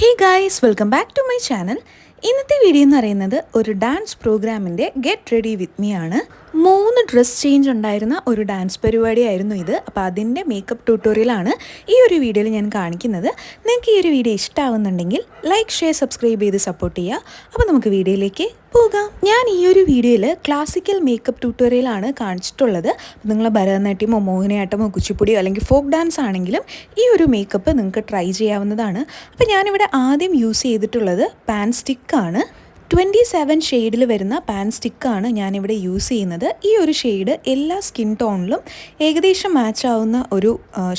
Hey guys welcome back to my channel ഇന്നത്തെ video എന്ന് പറയുന്നത് ഒരു ഡാൻസ് പ്രോഗ്രാമിന്റെ ഗെറ്റ് റെഡി വിത്ത് മീ ആണ്. മൂന്ന് ഡ്രസ് ചേഞ്ച് ഉണ്ടായിരുന്ന ഒരു ഡാൻസ് പരിപാടിയായിരുന്നു ഇത്. അപ്പോൾ അതിന്റെ മേക്കപ്പ് ട്യൂട്ടോറിയലാണ് ഈ ഒരു വീഡിയോയിൽ ഞാൻ കാണിക്കുന്നത്. നിങ്ങൾക്ക് ഈ ഒരു വീഡിയോ ഇഷ്ടമാവുന്നുണ്ടെങ്കിൽ ലൈക്ക് ഷെയർ സബ്സ്ക്രൈബ് ചെയ്ത് സപ്പോർട്ട് ചെയ്യുക. അപ്പോൾ നമുക്ക് വീഡിയോയിലേക്ക് പോകാം. ഞാൻ ഈ ഒരു വീഡിയോയിൽ ക്ലാസിക്കൽ മേക്കപ്പ് ട്യൂട്ടോറിയലാണ് കാണിച്ചിട്ടുള്ളത്. നിങ്ങൾ ഭരതനാട്യമോ മോഹിനിയാട്ടമോ കുച്ചിപ്പുടിയോ അല്ലെങ്കിൽ ഫോക്ക് ഡാൻസ് ആണെങ്കിലും ഈ ഒരു മേക്കപ്പ് നിങ്ങൾക്ക് ട്രൈ ചെയ്യാവുന്നതാണ്. അപ്പോൾ ഞാനിവിടെ ആദ്യം യൂസ് ചെയ്തിട്ടുള്ളത് പാൻ സ്റ്റിക്കാണ് ട്വന്റി സെവൻ ഷെയ്ഡിൽ വരുന്ന പാൻ സ്റ്റിക്കാണ് ഞാനിവിടെ യൂസ് ചെയ്യുന്നത്. ഈ ഒരു ഷെയ്ഡ് എല്ലാ സ്കിൻ ടോണിലും ഏകദേശം മാച്ച് ആവുന്ന ഒരു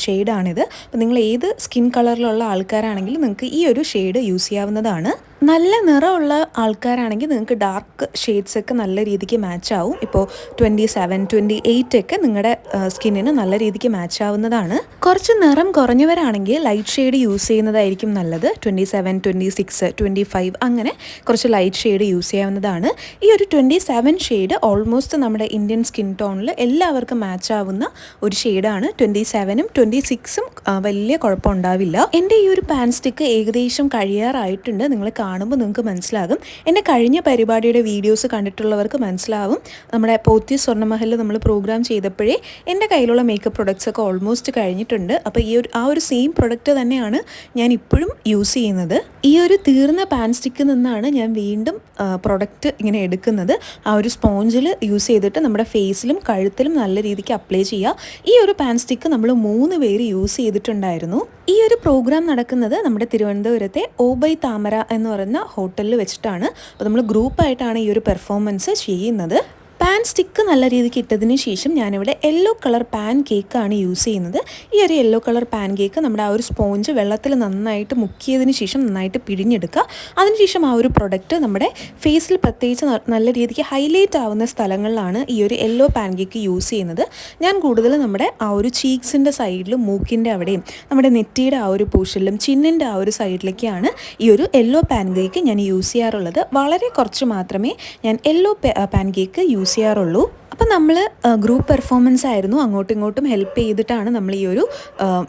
ഷെയ്ഡാണിത് അപ്പോൾ നിങ്ങൾ ഏത് സ്കിൻ കളറിലുള്ള ആൾക്കാരാണെങ്കിലും നിങ്ങൾക്ക് ഈ ഒരു ഷെയ്ഡ് യൂസ് ചെയ്യാവുന്നതാണ്. നല്ല നിറമുള്ള ആൾക്കാരാണെങ്കിൽ നിങ്ങൾക്ക് ഡാർക്ക് ഷെയ്ഡ്സ് ഒക്കെ നല്ല രീതിക്ക് മാച്ച് ആവും. ഇപ്പോൾ ട്വന്റി സെവൻ ട്വന്റി എയ്റ്റ് ഒക്കെ നിങ്ങളുടെ സ്കിന്നിന് നല്ല രീതിക്ക് മാച്ച് ആവുന്നതാണ്. കുറച്ച് നിറം കുറഞ്ഞവരാണെങ്കിൽ ലൈറ്റ് ഷെയ്ഡ് യൂസ് ചെയ്യുന്നതായിരിക്കും നല്ലത്. Twenty seven twenty six twenty five അങ്ങനെ കുറച്ച് ലൈറ്റ് ഷെയ്ഡ് യൂസ് ചെയ്യാവുന്നതാണ്. ഈ ഒരു ട്വന്റി സെവൻ ഷെയ്ഡ് ഓൾമോസ്റ്റ് നമ്മുടെ ഇന്ത്യൻ സ്കിൻ ടോണിൽ എല്ലാവർക്കും മാച്ച് ആവുന്ന ഒരു ഷെയ്ഡാണ് ട്വന്റി സെവനും ട്വന്റി സിക്സും വലിയ കുഴപ്പമുണ്ടാവില്ല എന്റെ ഈ ഒരു പാൻ സ്റ്റിക്ക് ഏകദേശം കഴിയാറായിട്ടുണ്ട്. നിങ്ങൾ കാണുമ്പോൾ നിങ്ങൾക്ക് മനസ്സിലാകും. എന്റെ കഴിഞ്ഞ പരിപാടിയുടെ വീഡിയോസ് കണ്ടിട്ടുള്ളവർക്ക് മനസ്സിലാവും. നമ്മുടെ പോത്തി സ്വർണമഹലിൽ നമ്മൾ പ്രോഗ്രാം ചെയ്തപ്പോഴേ എന്റെ കയ്യിലുള്ള മേക്കപ്പ് പ്രൊഡക്ട്സ് ഒക്കെ ഓൾമോസ്റ്റ് കഴിഞ്ഞിട്ടുണ്ട്. അപ്പോൾ ഈ ഒരു ആ ഒരു സെയിം പ്രൊഡക്റ്റ് തന്നെയാണ് ഞാൻ ഇപ്പോഴും യൂസ് ചെയ്യുന്നത്. ഈ ഒരു തീർന്ന പാൻ സ്റ്റിക്കിൽ നിന്നാണ് ഞാൻ വീണ്ടും പ്രൊഡക്റ്റ് ഇങ്ങനെ എടുക്കുന്നത്. ആ ഒരു സ്പോഞ്ചിൽ യൂസ് ചെയ്തിട്ട് നമ്മുടെ ഫേസിലും കഴുത്തിലും നല്ല രീതിക്ക് അപ്ലൈ ചെയ്യുക. ഈ ഒരു പാൻ സ്റ്റിക്ക് നമ്മൾ മൂന്ന് പേര് യൂസ് ചെയ്തിട്ടുണ്ടായിരുന്നു. ഈ ഒരു പ്രോഗ്രാം നടക്കുന്നത് നമ്മുടെ തിരുവനന്തപുരത്തെ ഓബൈ താമര എന്ന് പറയുന്ന ഹോട്ടലിൽ വെച്ചിട്ടാണ്. അപ്പോൾ നമ്മൾ ഗ്രൂപ്പായിട്ടാണ് ഈ ഒരു പെർഫോമൻസ് ചെയ്യുന്നത്. പാൻ സ്റ്റിക്ക് നല്ല രീതിക്ക് ഇട്ടതിന് ശേഷം ഞാനിവിടെ യെല്ലോ കളർ പാൻ കേക്കാണ് യൂസ് ചെയ്യുന്നത്. ഈ ഒരു യെല്ലോ കളർ പാൻ കേക്ക് നമ്മുടെ ആ ഒരു സ്പോഞ്ച് വെള്ളത്തിൽ നന്നായിട്ട് മുക്കിയതിന് ശേഷം നന്നായിട്ട് പിഴിഞ്ഞെടുക്കുക. അതിനുശേഷം ആ ഒരു പ്രൊഡക്റ്റ് നമ്മുടെ ഫേസിൽ പ്രത്യേകിച്ച് നല്ല രീതിക്ക് ഹൈലൈറ്റ് ആവുന്ന സ്ഥലങ്ങളിലാണ് ഈ ഒരു യെല്ലോ പാൻ കേക്ക് യൂസ് ചെയ്യുന്നത്. ഞാൻ കൂടുതൽ നമ്മുടെ ആ ഒരു ചീക്സിന്റെ സൈഡിലും മൂക്കിന്റെ അവിടെയും നമ്മുടെ നെറ്റിയുടെ ആ ഒരു പോർഷനിലും ചിന്നിന്റെ ആ ഒരു സൈഡിലേക്കാണ് ഈ ഒരു യെല്ലോ പാൻ കേക്ക് ഞാൻ യൂസ് ചെയ്യാറുള്ളത്. വളരെ കുറച്ച് മാത്രമേ ഞാൻ യെല്ലോ പാൻ കേക്ക് യൂസ് ചെയ്യാറുള്ളൂ. അപ്പോൾ നമ്മൾ ഗ്രൂപ്പ് പെർഫോമൻസ് ആയിരുന്നു. അങ്ങോട്ടും ഇങ്ങോട്ടും ഹെൽപ്പ് ചെയ്തിട്ടാണ് നമ്മൾ ഈ ഒരു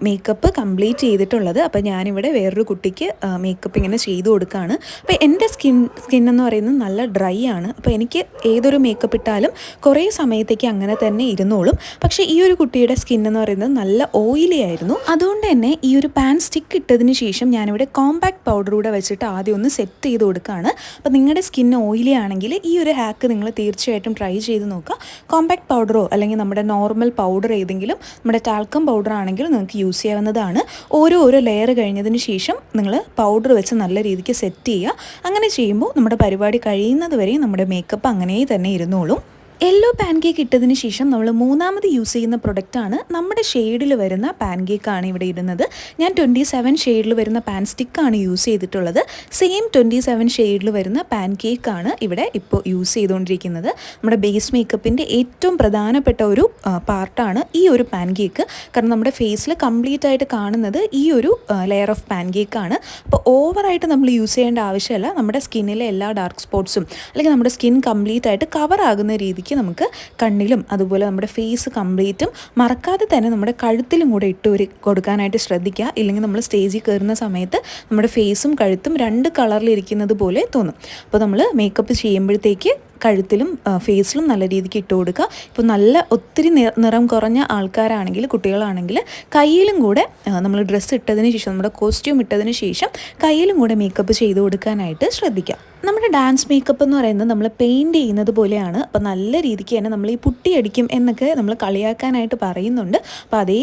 മേക്കപ്പ് കംപ്ലീറ്റ് ചെയ്തിട്ടുള്ളത്. അപ്പോൾ ഞാനിവിടെ വേറൊരു കുട്ടിക്ക് മേക്കപ്പ് ഇങ്ങനെ ചെയ്തു കൊടുക്കുകയാണ് അപ്പോൾ എന്റെ സ്കിൻ സ്കിൻ എന്ന് പറയുന്നത് നല്ല ഡ്രൈ ആണ്. അപ്പോൾ എനിക്ക് ഏതൊരു മേക്കപ്പ് ഇട്ടാലും കുറേ സമയത്തേക്ക് അങ്ങനെ തന്നെ ഇരുന്നോളും. പക്ഷേ ഈ ഒരു കുട്ടിയുടെ സ്കിൻ എന്ന് പറയുന്നത് നല്ല ഓയിലി ആയിരുന്നു. അതുകൊണ്ട് തന്നെ ഈ ഒരു പാൻ സ്റ്റിക്ക് ഇട്ടതിന് ശേഷം ഞാനിവിടെ കോമ്പാക്ട് പൗഡർ കൂടെ വെച്ചിട്ട് ആദ്യം ഒന്ന് സെറ്റ് ചെയ്ത് കൊടുക്കുകയാണ് അപ്പോൾ നിങ്ങളുടെ സ്കിൻ ഓയിലി ആണെങ്കിൽ ഈ ഒരു ഹാക്ക് നിങ്ങൾ തീർച്ചയായിട്ടും ട്രൈ ചെയ്ത് നോക്കുക. കോമ്പാക്ട് പൗഡറോ അല്ലെങ്കിൽ നമ്മുടെ നോർമൽ പൗഡർ ഏതെങ്കിലും നമ്മുടെ ടാൽക്കം പൗഡർ ആണെങ്കിലും നിങ്ങൾക്ക് യൂസ് ചെയ്യാവുന്നതാണ്. ഓരോ ഓരോ ലെയർ കഴിഞ്ഞതിന് ശേഷം നിങ്ങൾ പൗഡർ വെച്ച് നല്ല രീതിക്ക് സെറ്റ് ചെയ്യുക. അങ്ങനെ ചെയ്യുമ്പോൾ നമ്മുടെ പരിപാടി കഴിയുന്നത് വരെ നമ്മുടെ മേക്കപ്പ് അങ്ങനെ തന്നെ ഇരുന്നോളും. യെല്ലോ പാൻ കേക്ക് ഇട്ടതിന് ശേഷം നമ്മൾ മൂന്നാമത് യൂസ് ചെയ്യുന്ന പ്രൊഡക്റ്റാണ് നമ്മുടെ ഷെയ്ഡിൽ വരുന്ന പാൻ കേക്കാണ് ഇവിടെ ഇടുന്നത്. ഞാൻ ട്വന്റി സെവൻ ഷെയ്ഡിൽ വരുന്ന പാൻ സ്റ്റിക്കാണ് യൂസ് ചെയ്തിട്ടുള്ളത്. സെയിം ട്വന്റി സെവൻ ഷെയ്ഡിൽ വരുന്ന പാൻ കേക്കാണ് ഇവിടെ ഇപ്പോൾ യൂസ് ചെയ്തുകൊണ്ടിരിക്കുന്നത് നമ്മുടെ ബേസ് മേക്കപ്പിന്റെ ഏറ്റവും പ്രധാനപ്പെട്ട ഒരു പാർട്ടാണ് ഈ ഒരു പാൻ കേക്ക് കാരണം നമ്മുടെ ഫേസിൽ കംപ്ലീറ്റ് ആയിട്ട് കാണുന്നത് ഈ ഒരു ലെയർ ഓഫ് പാൻ കേക്കാണ് അപ്പോൾ ഓവറായിട്ട് നമ്മൾ യൂസ് ചെയ്യേണ്ട ആവശ്യമല്ല. നമ്മുടെ സ്കിന്നിലെ എല്ലാ ഡാർക്ക് സ്പോട്ട്സും അല്ലെങ്കിൽ നമ്മുടെ സ്കിൻ കംപ്ലീറ്റ് ആയിട്ട് കവർ ആകുന്ന രീതിക്ക് നമുക്ക് കണ്ണിലും അതുപോലെ നമ്മുടെ ഫേസ് കംപ്ലീറ്റും മറക്കാതെ തന്നെ നമ്മുടെ കഴുത്തിലും കൂടെ ഇട്ട് ഒരു കൊടുക്കാനായിട്ട് ശ്രദ്ധിക്കുക. ഇല്ലെങ്കിൽ നമ്മൾ സ്റ്റേജിൽ കയറുന്ന സമയത്ത് നമ്മുടെ ഫേസും കഴുത്തും രണ്ട് കളറിലിരിക്കുന്നത് പോലെ തോന്നും. അപ്പോൾ നമ്മൾ മേക്കപ്പ് ചെയ്യുമ്പോഴത്തേക്ക് കഴുത്തിലും ഫേസിലും നല്ല രീതിക്ക് ഇട്ട് കൊടുക്കുക. ഇപ്പോൾ നല്ല ഒത്തിരി നിറം കുറഞ്ഞ ആൾക്കാരാണെങ്കിൽ കുട്ടികളാണെങ്കിൽ കയ്യിലും കൂടെ നമ്മൾ ഡ്രസ്സ് ഇട്ടതിന് ശേഷം നമ്മുടെ കോസ്റ്റ്യൂം ഇട്ടതിന് ശേഷം കയ്യിലും കൂടെ മേക്കപ്പ് ചെയ്ത് കൊടുക്കാനായിട്ട് ശ്രദ്ധിക്കുക. നമ്മുടെ ഡാൻസ് മേക്കപ്പ് എന്ന് പറയുന്നത് നമ്മൾ പെയിന്റ് ചെയ്യുന്നത് പോലെയാണ്. അപ്പോൾ നല്ല രീതിക്ക് തന്നെ നമ്മൾ ഈ പുട്ടിയടിക്കും എന്നൊക്കെ നമ്മൾ കളിയാക്കാനായിട്ട് പറയുന്നുണ്ട്. അപ്പോൾ അതേ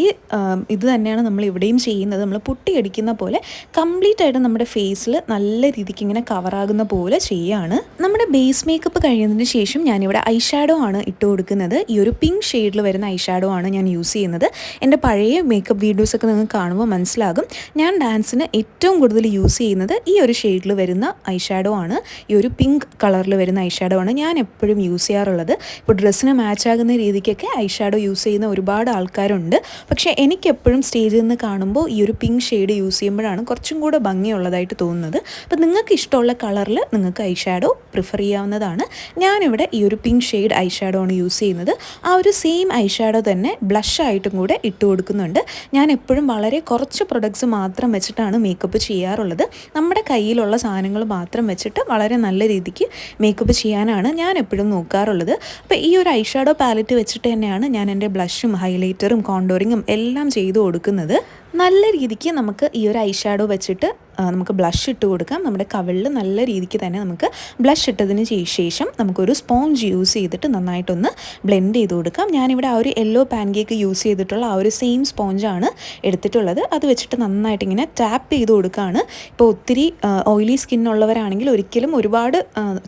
ഇത് തന്നെയാണ് നമ്മൾ ഇവിടെയും ചെയ്യുന്നത്. നമ്മൾ പുട്ടിയടിക്കുന്ന പോലെ കംപ്ലീറ്റ് ആയിട്ട് നമ്മുടെ ഫേസിൽ നല്ല രീതിക്ക് ഇങ്ങനെ കവറാകുന്ന പോലെ ചെയ്യാണ്. നമ്മുടെ ബേസ് മേക്കപ്പ് കഴിയുന്നതിന് ശേഷം ഞാനിവിടെ ഐ ഷാഡോ ആണ് ഇട്ട് കൊടുക്കുന്നത്. ഈ ഒരു പിങ്ക് ഷെയ്ഡിൽ വരുന്ന ഐ ഷാഡോ ആണ് ഞാൻ യൂസ് ചെയ്യുന്നത്. എന്റെ പഴയ മേക്കപ്പ് വീഡിയോസൊക്കെ നിങ്ങൾക്ക് കാണുമ്പോൾ മനസ്സിലാകും. ഞാൻ ഡാൻസിന് ഏറ്റവും കൂടുതൽ യൂസ് ചെയ്യുന്നത് ഈ ഒരു ഷെയ്ഡിൽ വരുന്ന ഐ ഷാഡോ ആണ്. ഈ ഒരു പിങ്ക് കളറിൽ വരുന്ന ഐ ഷാഡോ ആണ് ഞാൻ എപ്പോഴും യൂസ് ചെയ്യാറുള്ളത്. ഇപ്പോൾ ഡ്രസ്സിന് മാച്ച് ആകുന്ന രീതിക്കൊക്കെ ഐ ഷാഡോ യൂസ് ചെയ്യുന്ന ഒരുപാട് ആൾക്കാരുണ്ട്. പക്ഷേ എനിക്കെപ്പോഴും സ്റ്റേജിൽ നിന്ന് കാണുമ്പോൾ ഈ ഒരു പിങ്ക് ഷെയ്ഡ് യൂസ് ചെയ്യുമ്പോഴാണ് കുറച്ചും കൂടെ ഭംഗിയുള്ളതായിട്ട് തോന്നുന്നത്. അപ്പോൾ നിങ്ങൾക്ക് ഇഷ്ടമുള്ള കളറിൽ നിങ്ങൾക്ക് ഐ ഷാഡോ പ്രിഫർ ചെയ്യാവുന്നതാണ്. ഞാനിവിടെ ഈ ഒരു പിങ്ക് ഷെയ്ഡ് ഐ ഷാഡോ ആണ് യൂസ് ചെയ്യുന്നത്. ആ ഒരു സെയിം ഐ ഷാഡോ തന്നെ ബ്ലഷ് ആയിട്ടും കൂടെ ഇട്ട് കൊടുക്കുന്നുണ്ട്. ഞാൻ എപ്പോഴും വളരെ കുറച്ച് പ്രൊഡക്ട്സ് മാത്രം വെച്ചിട്ടാണ് മേക്കപ്പ് ചെയ്യാറുള്ളത്. നമ്മുടെ കയ്യിലുള്ള സാധനങ്ങൾ മാത്രം വെച്ചിട്ട് വളരെ നല്ല രീതിക്ക് മേക്കപ്പ് ചെയ്യാനാണ് ഞാൻ എപ്പോഴും നോക്കാറുള്ളത്. അപ്പോൾ ഈ ഒരു ഐ ഷാഡോ പാലറ്റ് വെച്ചിട്ട് തന്നെയാണ് ഞാൻ എന്റെ ബ്ലഷും ഹൈലൈറ്ററും കോണ്ടോറിങ്ങും എല്ലാം ചെയ്തു കൊടുക്കുന്നത്. നല്ല രീതിക്ക് നമുക്ക് ഈ ഒരു ഐ ഷാഡോ വെച്ചിട്ട് നമുക്ക് ബ്ലഷ് ഇട്ട് കൊടുക്കാം. നമ്മുടെ കവിളിൽ നല്ല രീതിക്ക് തന്നെ നമുക്ക് ബ്ലഷ് ഇട്ടതിന് ശേഷം നമുക്കൊരു സ്പോഞ്ച് യൂസ് ചെയ്തിട്ട് നന്നായിട്ടൊന്ന് ബ്ലെൻഡ് ചെയ്ത് കൊടുക്കാം. ഞാനിവിടെ ആ ഒരു യെല്ലോ പാൻ കേക്ക് യൂസ് ചെയ്തിട്ടുള്ള ആ ഒരു സെയിം സ്പോഞ്ചാണ് എടുത്തിട്ടുള്ളത്. അത് വെച്ചിട്ട് നന്നായിട്ട് ഇങ്ങനെ ടാപ്പ് ചെയ്ത് കൊടുക്കുകയാണ് ഇപ്പോൾ ഒത്തിരി ഓയിലി സ്കിൻ ഉള്ളവരാണെങ്കിൽ ഒരിക്കലും ഒരുപാട്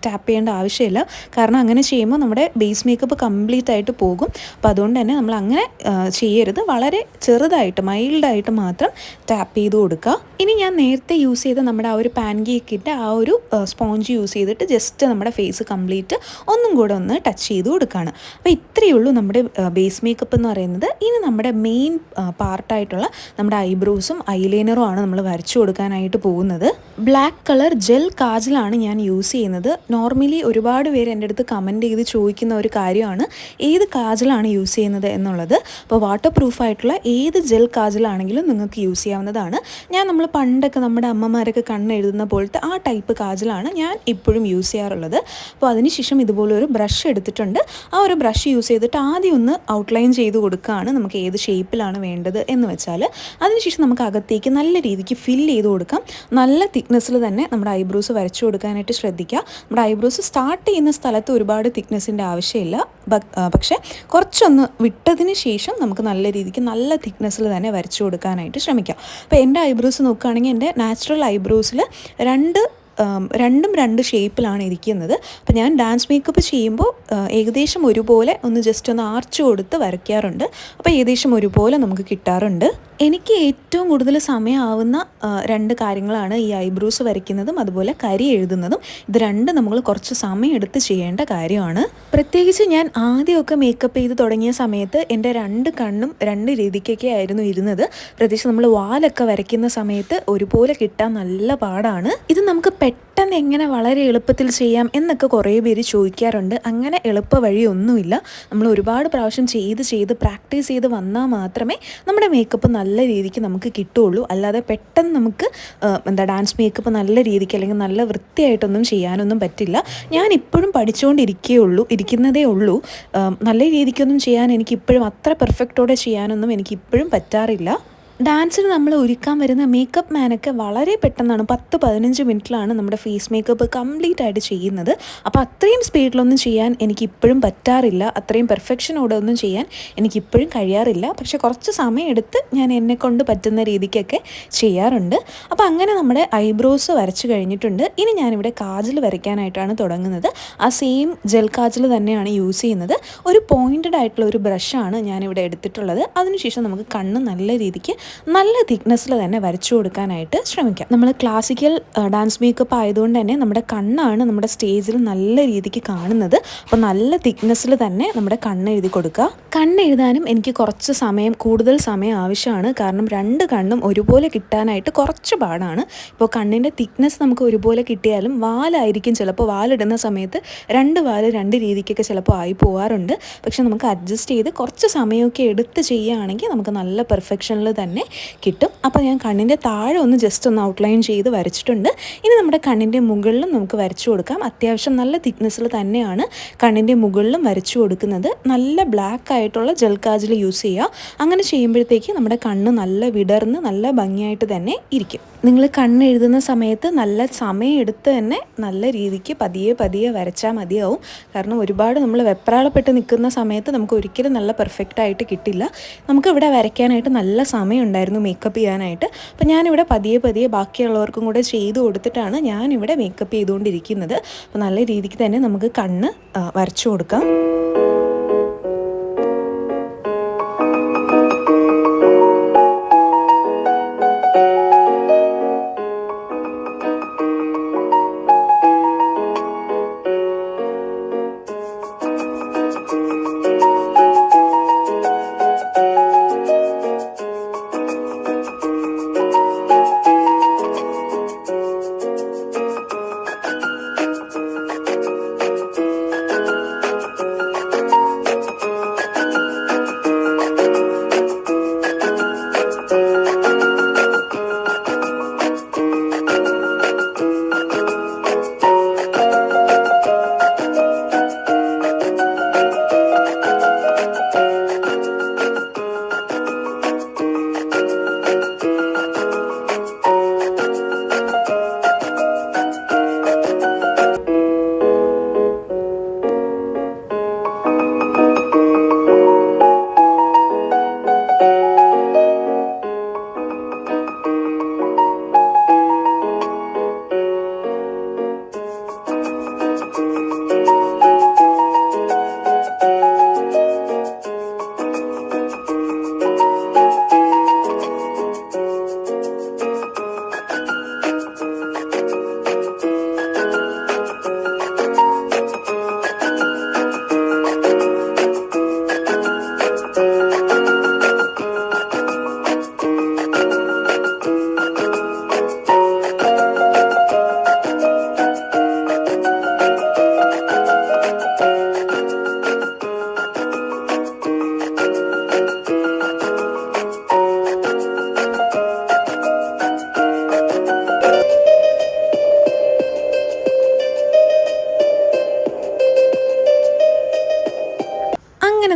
ടാപ്പ് ചെയ്യേണ്ട ആവശ്യമില്ല. കാരണം അങ്ങനെ ചെയ്യുമ്പോൾ നമ്മുടെ ബേസ് മേക്കപ്പ് കംപ്ലീറ്റ് ആയിട്ട് പോകും. അപ്പോൾ അതുകൊണ്ട് തന്നെ നമ്മൾ അങ്ങനെ ചെയ്യരുത്. വളരെ ചെറുതായിട്ട് മൈൽഡായിട്ട് മാത്രം ടാപ്പ് ചെയ്ത് കൊടുക്കുക. ഇനി ഞാൻ നേരത്തെ യൂസ് ചെയ്ത നമ്മുടെ ആ ഒരു പാൻ കേക്കിന്റെ ആ ഒരു സ്പോഞ്ച് യൂസ് ചെയ്തിട്ട് ജസ്റ്റ് നമ്മുടെ ഫേസ് കംപ്ലീറ്റ് ഒന്നും കൂടെ ഒന്ന് ടച്ച് ചെയ്ത് കൊടുക്കുകയാണ്. അപ്പോൾ ഇത്രയേ ഉള്ളൂ നമ്മുടെ ബേസ് മേക്കപ്പ് എന്ന് പറയുന്നത്. ഇനി നമ്മുടെ മെയിൻ പാർട്ടായിട്ടുള്ള നമ്മുടെ ഐബ്രോസും ഐലൈനറും ആണ് നമ്മൾ വരച്ചു കൊടുക്കാനായിട്ട് പോകുന്നത്. ബ്ലാക്ക് കളർ ജെൽ കാജലാണ് ഞാൻ യൂസ് ചെയ്യുന്നത്. നോർമലി ഒരുപാട് പേര് എന്റെ അടുത്ത് കമന്റ് ചെയ്ത് ചോദിക്കുന്ന ഒരു കാര്യമാണ്. ഏത് കാജലാണ് യൂസ് ചെയ്യുന്നത് എന്നുള്ളത്. അപ്പോൾ വാട്ടർ പ്രൂഫ് ആയിട്ടുള്ള ഏത് ജെൽ കാജലാണെങ്കിലും നിങ്ങൾക്ക് യൂസ് ചെയ്യാവുന്നതാണ്. ഞാൻ നമ്മൾ പണ്ടൊക്കെ നമ്മുടെ അമ്മമാരൊക്കെ കണ്ണെഴുതുന്ന പോലത്തെ ആ ടൈപ്പ് കാജലാണ് ഞാൻ ഇപ്പോഴും യൂസ് ചെയ്യാറുള്ളത്. അപ്പോൾ അതിനുശേഷം ഇതുപോലെ ഒരു ബ്രഷ് എടുത്തിട്ടുണ്ട്. ആ ഒരു ബ്രഷ് യൂസ് ചെയ്തിട്ട് ആദ്യം ഒന്ന് ഔട്ട്ലൈൻ ചെയ്ത് കൊടുക്കുകയാണ് നമുക്ക് ഏത് ഷേപ്പിലാണ് വേണ്ടത് എന്ന് വെച്ചാൽ. അതിനുശേഷം നമുക്ക് അകത്തേക്ക് നല്ല രീതിക്ക് ഫിൽ ചെയ്ത് കൊടുക്കാം. നല്ല തിക്നെസ്സിൽ തന്നെ നമ്മുടെ ഐബ്രോസ് വരച്ചു കൊടുക്കാനായിട്ട് ശ്രദ്ധിക്കുക. നമ്മുടെ ഐബ്രോസ് സ്റ്റാർട്ട് ചെയ്യുന്ന സ്ഥലത്ത് ഒരുപാട് തിക്നെസ്സിന്റെ ആവശ്യമില്ല. പക്ഷേ കുറച്ചൊന്ന് വിട്ടതിന് ശേഷം നമുക്ക് നല്ല രീതിക്ക് നല്ല തിക്നെസ്സിൽ തന്നെ വരച്ചു കൊടുക്കാനായിട്ട് ശ്രമിക്കാം. അപ്പോൾ എന്റെ ഐബ്രോസ് നോക്കുകയാണെങ്കിൽ എന്റെ നാച്ചുറൽ ഐബ്രോസിൽ രണ്ട് രണ്ടും രണ്ട് ഷേപ്പിലാണ് ഇരിക്കുന്നത്. അപ്പോൾ ഞാൻ ഡാൻസ് മേക്കപ്പ് ചെയ്യുമ്പോൾ ഏകദേശം ഒരുപോലെ ഒന്ന് ജസ്റ്റ് ഒന്ന് ആർച്ച് കൊടുത്ത് വരയ്ക്കാറുണ്ട്. അപ്പോൾ ഏകദേശം ഒരുപോലെ നമുക്ക് കിട്ടാറുണ്ട്. എനിക്ക് ഏറ്റവും കൂടുതൽ സമയമാവുന്ന രണ്ട് കാര്യങ്ങളാണ് ഈ ഐബ്രോസ് വരയ്ക്കുന്നതും അതുപോലെ കരി എഴുതുന്നതും. ഇത് രണ്ട് നമ്മൾ കുറച്ച് സമയം എടുത്ത് ചെയ്യേണ്ട കാര്യമാണ്. പ്രത്യേകിച്ച് ഞാൻ ആദ്യമൊക്കെ മേക്കപ്പ് ചെയ്ത് തുടങ്ങിയ സമയത്ത് എന്റെ രണ്ട് കണ്ണും രണ്ട് രീതിക്കൊക്കെ ആയിരുന്നു ഇരുന്നത്. പ്രത്യേകിച്ച് നമ്മൾ വാലൊക്കെ വരയ്ക്കുന്ന സമയത്ത് ഒരുപോലെ കിട്ടാൻ നല്ല പാടാണ്. ഇത് നമുക്ക് പെട്ടെന്ന് എങ്ങനെ വളരെ എളുപ്പത്തിൽ ചെയ്യാം എന്നൊക്കെ കുറേ പേര് ചോദിക്കാറുണ്ട്. അങ്ങനെ എളുപ്പ വഴിയൊന്നുമില്ല. നമ്മൾ ഒരുപാട് പ്രാവശ്യം ചെയ്ത് ചെയ്ത് പ്രാക്ടീസ് ചെയ്ത് വന്നാൽ മാത്രമേ നമ്മുടെ മേക്കപ്പ് നല്ല രീതിക്ക് നമുക്ക് കിട്ടുകയുള്ളൂ. അല്ലാതെ പെട്ടെന്ന് നമുക്ക് എന്താ ഡാൻസ് മേക്കപ്പ് നല്ല രീതിക്ക് അല്ലെങ്കിൽ നല്ല വൃത്തിയായിട്ടൊന്നും ചെയ്യാനൊന്നും പറ്റില്ല. ഞാൻ ഇപ്പോഴും പഠിച്ചുകൊണ്ടിരിക്കേ ഉള്ളൂ ഇരിക്കുന്നതേ ഉള്ളൂ. നല്ല രീതിക്കൊന്നും ചെയ്യാൻ എനിക്ക് ഇപ്പോഴും അത്ര പെർഫെക്റ്റോടെ ചെയ്യാനൊന്നും എനിക്കിപ്പോഴും പറ്റാറില്ല. ഡാൻസിന് നമ്മൾ ഒരുക്കാൻ വരുന്ന മേക്കപ്പ് മാനൊക്കെ വളരെ പെട്ടെന്നാണ് പത്ത് പതിനഞ്ച് മിനിറ്റിലാണ് നമ്മുടെ ഫേസ് മേക്കപ്പ് കംപ്ലീറ്റ് ആയിട്ട് ചെയ്യുന്നത്. അപ്പോൾ അത്രയും സ്പീഡിലൊന്നും ചെയ്യാൻ എനിക്ക് ഇപ്പോഴും പറ്റാറില്ല. അത്രയും പെർഫെക്ഷനോടെ ഒന്നും ചെയ്യാൻ എനിക്ക് ഇപ്പോഴും കഴിയാറില്ല. പക്ഷെ കുറച്ച് സമയം എടുത്ത് ഞാൻ എന്നെ കൊണ്ട് പറ്റുന്ന രീതിക്കൊക്കെ ചെയ്യാറുണ്ട്. അപ്പോൾ അങ്ങനെ നമ്മുടെ ഐബ്രോസ് വരച്ച് കഴിഞ്ഞിട്ടുണ്ട്. ഇനി ഞാനിവിടെ കാജൽ വരയ്ക്കാനായിട്ടാണ് തുടങ്ങുന്നത്. ആ സെയിം ജെൽ കാജൽ തന്നെയാണ് യൂസ് ചെയ്യുന്നത്. ഒരു പോയിന്റഡ് ആയിട്ടുള്ള ഒരു ബ്രഷാണ് ഞാനിവിടെ എടുത്തിട്ടുള്ളത്. അതിനുശേഷം നമുക്ക് കണ്ണ് നല്ല രീതിക്ക് നല്ല തിക്നെസ്സിൽ തന്നെ വരച്ചു കൊടുക്കാനായിട്ട് ശ്രമിക്കാം. നമ്മൾ ക്ലാസിക്കൽ ഡാൻസ് മേക്കപ്പ് ആയതുകൊണ്ട് തന്നെ നമ്മുടെ കണ്ണാണ് നമ്മുടെ സ്റ്റേജിൽ നല്ല രീതിക്ക് കാണുന്നത്. അപ്പോൾ നല്ല തിക്നെസ്സിൽ തന്നെ നമ്മുടെ കണ്ണ് എഴുതി കൊടുക്കുക. കണ്ണ് എഴുതാനും എനിക്ക് കുറച്ച് സമയം കൂടുതൽ സമയം ആവശ്യമാണ്. കാരണം രണ്ട് കണ്ണും ഒരുപോലെ കിട്ടാനായിട്ട് കുറച്ച് പാടാണ്. ഇപ്പോൾ കണ്ണിന്റെ തിക്നെസ് നമുക്ക് ഒരുപോലെ കിട്ടിയാലും വാലായിരിക്കും ചിലപ്പോൾ. വാലിടുന്ന സമയത്ത് രണ്ട് വാൽ രണ്ട് രീതിക്കൊക്കെ ചിലപ്പോൾ ആയി പോകാറുണ്ട് പക്ഷെ നമുക്ക് അഡ്ജസ്റ്റ് ചെയ്ത് കുറച്ച് സമയമൊക്കെ എടുത്ത് ചെയ്യുകയാണെങ്കിൽ നമുക്ക് നല്ല പെർഫെക്ഷനിൽ തന്നെ കിട്ടും. അപ്പോൾ ഞാൻ കണ്ണിന്റെ താഴെ ഒന്ന് ജസ്റ്റ് ഒന്ന് ഔട്ട്ലൈൻ ചെയ്ത് വരച്ചിട്ടുണ്ട്. ഇനി നമ്മുടെ കണ്ണിന്റെ മുകളിലും നമുക്ക് വരച്ചു കൊടുക്കാം. അത്യാവശ്യം നല്ല തിക്നെസ്സിൽ തന്നെയാണ് കണ്ണിന്റെ മുകളിലും വരച്ചു കൊടുക്കുന്നത്. നല്ല ബ്ലാക്ക് ആയിട്ടുള്ള ജെൽ കാജൽ യൂസ് ചെയ്യുക അങ്ങനെ ചെയ്യുമ്പോഴത്തേക്ക് നമ്മുടെ കണ്ണ് നല്ല വിടർന്ന് നല്ല ഭംഗിയായിട്ട് തന്നെ ഇരിക്കും. നിങ്ങൾ കണ്ണെഴുതുന്ന സമയത്ത് നല്ല സമയം എടുത്ത് തന്നെ നല്ല രീതിക്ക് പതിയെ പതിയെ വരച്ചാൽ മതിയാവും. കാരണം ഒരുപാട് നമ്മൾ വെപ്രാളപ്പെട്ട് നിൽക്കുന്ന സമയത്ത് നമുക്ക് ഒരിക്കലും നല്ല പെർഫെക്റ്റ് ആയിട്ട് കിട്ടില്ല. നമുക്ക് ഇവിടെ വരയ്ക്കാനായിട്ട് നല്ല സമയം ഉണ്ടായിരുന്നു മേക്കപ്പ് ചെയ്യാനായിട്ട്. അപ്പോൾ ഞാനിവിടെ പതിയെ പതിയെ ബാക്കിയുള്ളവർക്കും കൂടെ ചെയ്തു കൊടുത്തിട്ടാണ് ഞാനിവിടെ മേക്കപ്പ് ചെയ്തുകൊണ്ടിരിക്കുന്നത്. അപ്പോൾ നല്ല രീതിക്ക് തന്നെ നമുക്ക് കണ്ണ് വരച്ചു കൊടുക്കാം.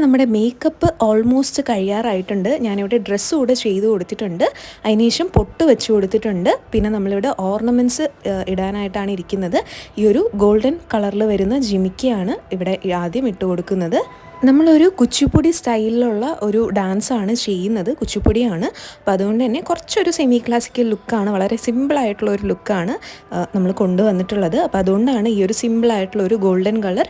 നമ്മുടെ മേക്കപ്പ് ഓൾമോസ്റ്റ് കഴിയാറായിട്ടുണ്ട്. ഞാനിവിടെ ഡ്രസ്സ് കൂടെ ചെയ്ത് കൊടുത്തിട്ടുണ്ട്. അതിനുശേഷം പൊട്ട് വെച്ച് കൊടുത്തിട്ടുണ്ട്. പിന്നെ നമ്മളിവിടെ ഓർണമെന്റ്സ് ഇടാനായിട്ടാണ് ഇരിക്കുന്നത്. ഈ ഒരു ഗോൾഡൻ കളറിൽ വരുന്ന ജിമിക്കയാണ് ഇവിടെ ആദ്യം ഇട്ട് കൊടുക്കുന്നത്. നമ്മളൊരു കുച്ചിപ്പുടി സ്റ്റൈലിലുള്ള ഒരു ഡാൻസാണ് ചെയ്യുന്നത് കുച്ചിപ്പുടിയാണ്. അപ്പോൾ അതുകൊണ്ട് തന്നെ കുറച്ചൊരു സെമി ക്ലാസിക്കൽ ലുക്കാണ് വളരെ സിമ്പിളായിട്ടുള്ള ഒരു ലുക്കാണ് നമ്മൾ കൊണ്ടുവന്നിട്ടുള്ളത്. അപ്പോൾ അതുകൊണ്ടാണ് ഈ ഒരു സിമ്പിളായിട്ടുള്ള ഒരു ഗോൾഡൻ കളർ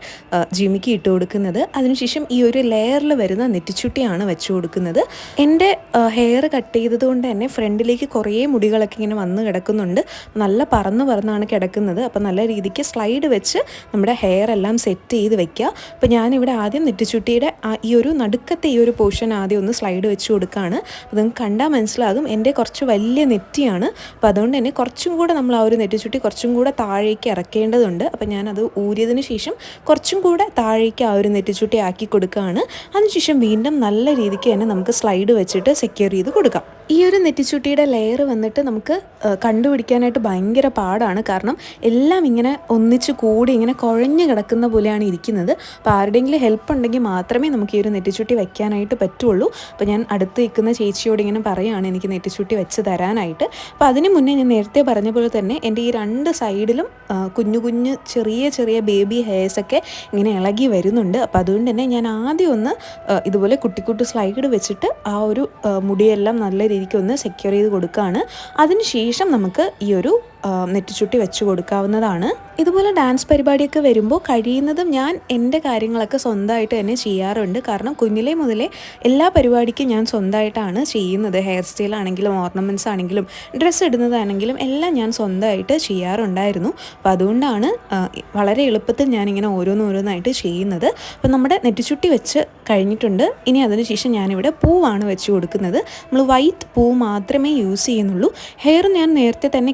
ജിമിക്ക് ഇട്ട് കൊടുക്കുന്നത്. അതിനുശേഷം ഈ ഒരു ലെയറിൽ വരുന്ന നെറ്റിച്ചുട്ടിയാണ് വെച്ചു കൊടുക്കുന്നത്. എന്റെ ഹെയർ കട്ട് ചെയ്തതുകൊണ്ട് തന്നെ ഫ്രണ്ടിലേക്ക് കുറേ മുടികളൊക്കെ ഇങ്ങനെ വന്ന് കിടക്കുന്നുണ്ട്. നല്ല പറന്ന് പറന്നാണ് കിടക്കുന്നത്. അപ്പോൾ നല്ല രീതിക്ക് സ്ലൈഡ് വെച്ച് നമ്മുടെ ഹെയർ എല്ലാം സെറ്റ് ചെയ്ത് വെക്കുക. അപ്പോൾ ഞാനിവിടെ ആദ്യം നെറ്റിച്ചു ചുട്ടിയുടെ ഈ ഒരു നടുക്കത്തെ ഈ ഒരു പോർഷൻ ആദ്യം ഒന്ന് സ്ലൈഡ് വെച്ച് കൊടുക്കുകയാണ് അത് കണ്ടാൽ മനസ്സിലാകും എന്റെ കുറച്ച് വലിയ നെറ്റിയാണ്. അപ്പോൾ അതുകൊണ്ട് തന്നെ കുറച്ചും കൂടെ നമ്മൾ ആ ഒരു നെറ്റി ചുറ്റി കുറച്ചും കൂടെ താഴേക്ക് ഇറക്കേണ്ടതുണ്ട്. അപ്പോൾ ഞാനത് ഊരിയതിന് ശേഷം കുറച്ചും കൂടെ താഴേക്ക് ആ ഒരു നെറ്റിച്ചുട്ടി ആക്കി കൊടുക്കുകയാണ് അതിനുശേഷം വീണ്ടും നല്ല രീതിക്ക് തന്നെ നമുക്ക് സ്ലൈഡ് വെച്ചിട്ട് സെക്യൂർ ചെയ്ത് കൊടുക്കാം. ഈ ഒരു നെറ്റിച്ചുട്ടിയുടെ ലെയർ വന്നിട്ട് നമുക്ക് കണ്ടുപിടിക്കാനായിട്ട് ഭയങ്കര പാടാണ്. കാരണം എല്ലാം ഇങ്ങനെ ഒന്നിച്ച് കൂടി ഇങ്ങനെ കുഴഞ്ഞു കിടക്കുന്ന പോലെയാണ് ഇരിക്കുന്നത്. അപ്പോൾ ആരുടെയെങ്കിലും ഹെൽപ്പ് ഉണ്ടെങ്കിൽ മാത്രമേ നമുക്ക് ഈ ഒരു നെറ്റിച്ചുട്ടി വയ്ക്കാനായിട്ട് പറ്റുള്ളൂ. അപ്പോൾ ഞാൻ അടുത്ത് നിൽക്കുന്ന ചേച്ചിയോട് ഇങ്ങനെ പറയുകയാണ് എനിക്ക് നെറ്റിച്ചുട്ടി വെച്ച് തരാനായിട്ട്. അപ്പോൾ അതിന് മുന്നേ ഞാൻ നേരത്തെ പറഞ്ഞ പോലെ തന്നെ എന്റെ ഈ രണ്ട് സൈഡിലും കുഞ്ഞു കുഞ്ഞു ചെറിയ ചെറിയ ബേബി ഹെയർസൊക്കെ ഇങ്ങനെ ഇളകി വരുന്നുണ്ട്. അപ്പോൾ അതുകൊണ്ട് തന്നെ ഞാൻ ആദ്യം ഒന്ന് ഇതുപോലെ കുട്ടിക്കുട്ടി സ്ലൈഡ് വെച്ചിട്ട് ആ ഒരു മുടിയെല്ലാം നല്ല രീതിക്ക് ഒന്ന് സെക്യൂർ ചെയ്ത് കൊടുക്കുകയാണ് അതിനുശേഷം നമുക്ക് ഈ ഒരു നെറ്റിച്ചുട്ടി വെച്ച് കൊടുക്കാവുന്നതാണ്. ഇതുപോലെ ഡാൻസ് പരിപാടിയൊക്കെ വരുമ്പോൾ കഴിയുന്നതും ഞാൻ എന്റെ കാര്യങ്ങളൊക്കെ സ്വന്തമായിട്ട് തന്നെ ചെയ്യാറുണ്ട്. കാരണം കുഞ്ഞിലെ മുതലേ എല്ലാ പരിപാടിക്കും ഞാൻ സ്വന്തമായിട്ടാണ് ചെയ്യുന്നത്. ഹെയർ സ്റ്റൈൽ ആണെങ്കിലും ഓർണമെന്റ്സ് ആണെങ്കിലും ഡ്രസ്സ് ഇടുന്നതാണെങ്കിലും എല്ലാം ഞാൻ സ്വന്തമായിട്ട് ചെയ്യാറുണ്ടായിരുന്നു. അപ്പോൾ അതുകൊണ്ടാണ് വളരെ എളുപ്പത്തിൽ ഞാനിങ്ങനെ ഓരോന്നോരോന്നായിട്ട് ചെയ്യുന്നത്. അപ്പോൾ നമ്മുടെ നെറ്റ് ചുട്ടി വെച്ച് കഴിഞ്ഞിട്ടുണ്ട്. ഇനി അതിനുശേഷം ഞാനിവിടെ പൂവാണ് വെച്ച് കൊടുക്കുന്നത്. നമ്മൾ വൈറ്റ് പൂ മാത്രമേ യൂസ് ചെയ്യുന്നുള്ളൂ. ഹെയർ ഞാൻ നേരത്തെ തന്നെ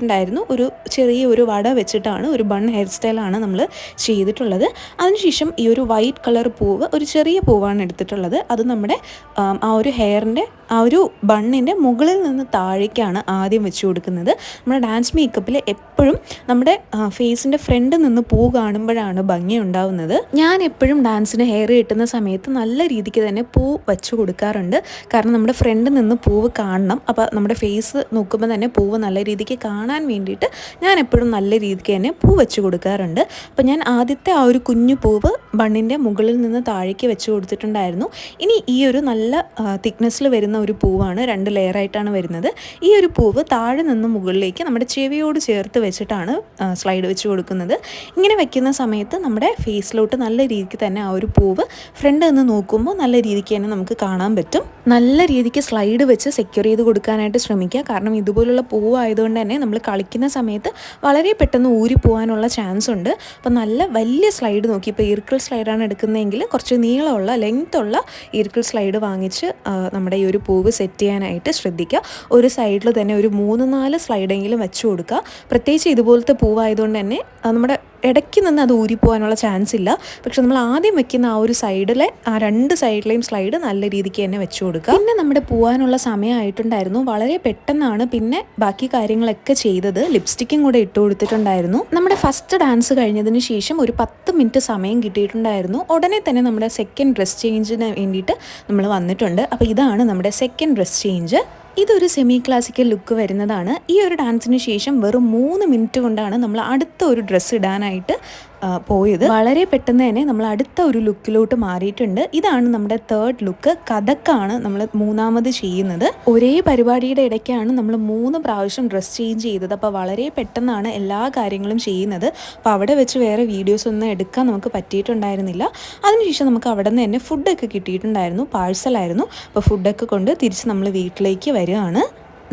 കെട്ടിക്കൊടുത്തിട്ടുണ്ടായിരുന്നു ഒരു ചെറിയ ഒരു വട വെച്ചിട്ടാണ് ഒരു ബൺ ഹെയർ സ്റ്റൈലാണ് നമ്മൾ ചെയ്തിട്ടുള്ളത്. അതിനുശേഷം ഈ ഒരു വൈറ്റ് കളർ പൂവ് ഒരു ചെറിയ പൂവാണ് എടുത്തിട്ടുള്ളത്. അത് നമ്മുടെ ആ ഒരു ഹെയറിന്റെ ആ ഒരു ബണ്ണിന്റെ മുകളിൽ നിന്ന് താഴേക്കാണ് ആദ്യം വെച്ച് കൊടുക്കുന്നത്. നമ്മുടെ ഡാൻസ് മേക്കപ്പിൽ എപ്പോഴും നമ്മുടെ ഫേസിന്റെ ഫ്രണ്ട് നിന്ന് പൂ കാണുമ്പോഴാണ് ഭംഗി ഉണ്ടാവുന്നത്. ഞാൻ എപ്പോഴും ഡാൻസിന് ഹെയർ കിട്ടുന്ന സമയത്ത് നല്ല രീതിക്ക് തന്നെ പൂ വെച്ച് കൊടുക്കാറുണ്ട്. കാരണം നമ്മുടെ ഫ്രണ്ട് നിന്ന് പൂവ് കാണണം. അപ്പോൾ നമ്മുടെ ഫേസ് നോക്കുമ്പോൾ തന്നെ പൂവ് നല്ല രീതിക്ക് കാണാൻ വേണ്ടിയിട്ട് ഞാൻ എപ്പോഴും നല്ല രീതിക്ക് തന്നെ പൂ വെച്ച് കൊടുക്കാറുണ്ട്. അപ്പോൾ ഞാൻ ആദ്യത്തെ ആ ഒരു കുഞ്ഞു പൂവ് ബണ്ണിന്റെ മുകളിൽ നിന്ന് താഴേക്ക് വെച്ച് കൊടുത്തിട്ടുണ്ടായിരുന്നു. ഇനി ഈ ഒരു നല്ല തിക്നെസ്സിൽ വരുന്ന ഒരു പൂവാണ് രണ്ട് ലെയറായിട്ടാണ് വരുന്നത്. ഈ ഒരു പൂവ് താഴെ നിന്ന് മുകളിലേക്ക് നമ്മുടെ ചെവിയോട് ചേർത്ത് വെച്ചിട്ടാണ് സ്ലൈഡ് വെച്ച് കൊടുക്കുന്നത്. ഇങ്ങനെ വെക്കുന്ന സമയത്ത് നമ്മുടെ ഫേസിലോട്ട് നല്ല രീതിക്ക് തന്നെ ആ ഒരു പൂവ് ഫ്രണ്ട് നിന്ന് നോക്കുമ്പോൾ നല്ല രീതിക്ക് തന്നെ നമുക്ക് കാണാൻ പറ്റും. നല്ല രീതിക്ക് സ്ലൈഡ് വെച്ച് സെക്യൂർ ചെയ്ത് കൊടുക്കാനായിട്ട് ശ്രമിക്കുക. കാരണം ഇതുപോലുള്ള പൂവായതുകൊണ്ട് തന്നെ നമ്മൾ കളിക്കുന്ന സമയത്ത് വളരെ പെട്ടെന്ന് ഊരി പോകാനുള്ള ചാൻസ് ഉണ്ട്. അപ്പോൾ നല്ല വലിയ സ്ലൈഡ് നോക്കി ഇപ്പോൾ ഈർക്കിൾ സ്ലൈഡാണ് എടുക്കുന്നതെങ്കിൽ കുറച്ച് നീളമുള്ള ലെങ്ത്തുള്ള ഈർക്കിൾ സ്ലൈഡ് വാങ്ങിച്ച് നമ്മുടെ ഈ ഒരു പൂവ് സെറ്റ് ചെയ്യാനായിട്ട് ശ്രദ്ധിക്കുക. ഒരു സൈഡിൽ തന്നെ ഒരു മൂന്ന് നാല് സ്ലൈഡെങ്കിലും വെച്ച് കൊടുക്കുക. പ്രത്യേകിച്ച് ഇതുപോലത്തെ പൂവായതുകൊണ്ട് തന്നെ നമ്മുടെ ഇടയ്ക്ക് നിന്ന് അത് ഊരിപ്പോകാനുള്ള ചാൻസ് ഇല്ല. പക്ഷെ നമ്മൾ ആദ്യം വെക്കുന്ന ആ ഒരു സൈഡിലെ ആ രണ്ട് സൈഡിലെയും സ്ലൈഡ് നല്ല രീതിക്ക് തന്നെ വെച്ച് കൊടുക്കുക. പിന്നെ നമ്മുടെ പോകാനുള്ള സമയമായിട്ടുണ്ടായിരുന്നു വളരെ പെട്ടെന്നാണ് പിന്നെ ബാക്കി കാര്യങ്ങളൊക്കെ ചെയ്തത്. ലിപ്സ്റ്റിക്കും കൂടെ ഇട്ട് കൊടുത്തിട്ടുണ്ടായിരുന്നു. നമ്മുടെ ഫസ്റ്റ് ഡാൻസ് കഴിഞ്ഞതിന് ശേഷം ഒരു പത്ത് മിനിറ്റ് സമയം കിട്ടിയിട്ടുണ്ടായിരുന്നു. ഉടനെ തന്നെ നമ്മുടെ സെക്കൻഡ് ഡ്രസ് ചേഞ്ചിന് വേണ്ടിയിട്ട് നമ്മൾ വന്നിട്ടുണ്ട്. അപ്പോൾ ഇതാണ് നമ്മുടെ സെക്കൻഡ് ഡ്രസ് ചേഞ്ച് ഇതൊരു സെമി ക്ലാസിക്കൽ ലുക്ക് വരുന്നതാണ്. ഈ ഒരു ഡാൻസിന് ശേഷം വെറും മൂന്ന് മിനിറ്റ് കൊണ്ടാണ് നമ്മൾ അടുത്ത ഒരു ഡ്രസ്സ് ഇടാനായിട്ട് പോയത്. വളരെ പെട്ടെന്ന് തന്നെ നമ്മൾ അടുത്ത ഒരു ലുക്കിലോട്ട് മാറിയിട്ടുണ്ട്. ഇതാണ് നമ്മുടെ തേർഡ് ലുക്ക് കഥക്കാണ് നമ്മൾ മൂന്നാമത് ചെയ്യുന്നത്. ഒരേ പരിപാടിയുടെ ഇടയ്ക്കാണ് നമ്മൾ മൂന്ന് പ്രാവശ്യം ഡ്രസ്സ് ചേഞ്ച് ചെയ്തത്. അപ്പോൾ വളരെ പെട്ടെന്നാണ് എല്ലാ കാര്യങ്ങളും ചെയ്യുന്നത്. അപ്പോൾ അവിടെ വെച്ച് വേറെ വീഡിയോസ് ഒന്നും എടുക്കാൻ നമുക്ക് പറ്റിയിട്ടുണ്ടായിരുന്നില്ല. അതിനുശേഷം നമുക്ക് അവിടെ നിന്ന് തന്നെ ഫുഡൊക്കെ കിട്ടിയിട്ടുണ്ടായിരുന്നു. പാഴ്സലായിരുന്നു അപ്പോൾ ഫുഡൊക്കെ കൊണ്ട് തിരിച്ച് നമ്മൾ വീട്ടിലേക്ക് വരികയാണ്.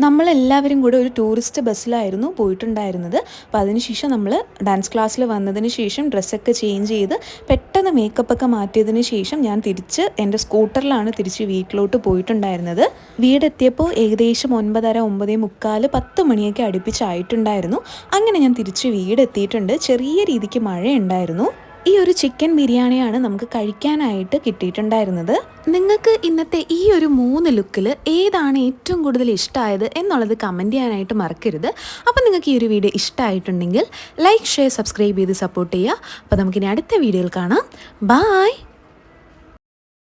നമ്മളെല്ലാവരും കൂടെ ഒരു ടൂറിസ്റ്റ് ബസ്സിലായിരുന്നു പോയിട്ടുണ്ടായിരുന്നത്. അപ്പോൾ അതിനുശേഷം നമ്മൾ ഡാൻസ് ക്ലാസ്സിൽ വന്നതിന് ശേഷം ഡ്രസ്സൊക്കെ ചേഞ്ച് ചെയ്ത് പെട്ടെന്ന് മേക്കപ്പൊക്കെ മാറ്റിയതിന് ശേഷം ഞാൻ തിരിച്ച് എന്റെ സ്കൂട്ടറിലാണ് തിരിച്ച് വീട്ടിലോട്ട് പോയിട്ടുണ്ടായിരുന്നത്. വീടെത്തിയപ്പോൾ ഏകദേശം ഒൻപതര ഒമ്പതേ മുക്കാൽ പത്ത് മണിയൊക്കെ അടുപ്പിച്ചായിട്ടുണ്ടായിരുന്നു. അങ്ങനെ ഞാൻ തിരിച്ച് വീടെത്തിയിട്ടുണ്ട്. ചെറിയ രീതിക്ക് മഴയുണ്ടായിരുന്നു. ഈ ഒരു ചിക്കൻ ബിരിയാണിയാണ് നമുക്ക് കഴിക്കാനായിട്ട് കിട്ടിയിട്ടുണ്ടായിരുന്നത്. നിങ്ങൾക്ക് ഇന്നത്തെ ഈ ഒരു മൂന്ന് ലുക്കിൽ ഏതാണ് ഏറ്റവും കൂടുതൽ ഇഷ്ടമായത് എന്നുള്ളത് കമന്റ് ചെയ്യാനായിട്ട് മറക്കരുത്. അപ്പോൾ നിങ്ങൾക്ക് ഈ ഒരു വീഡിയോ ഇഷ്ടമായിട്ടുണ്ടെങ്കിൽ ലൈക്ക് ഷെയർ സബ്സ്ക്രൈബ് ചെയ്ത് സപ്പോർട്ട് ചെയ്യുക. അപ്പോൾ നമുക്കിനി അടുത്ത വീഡിയോയിൽ കാണാം. ബായ്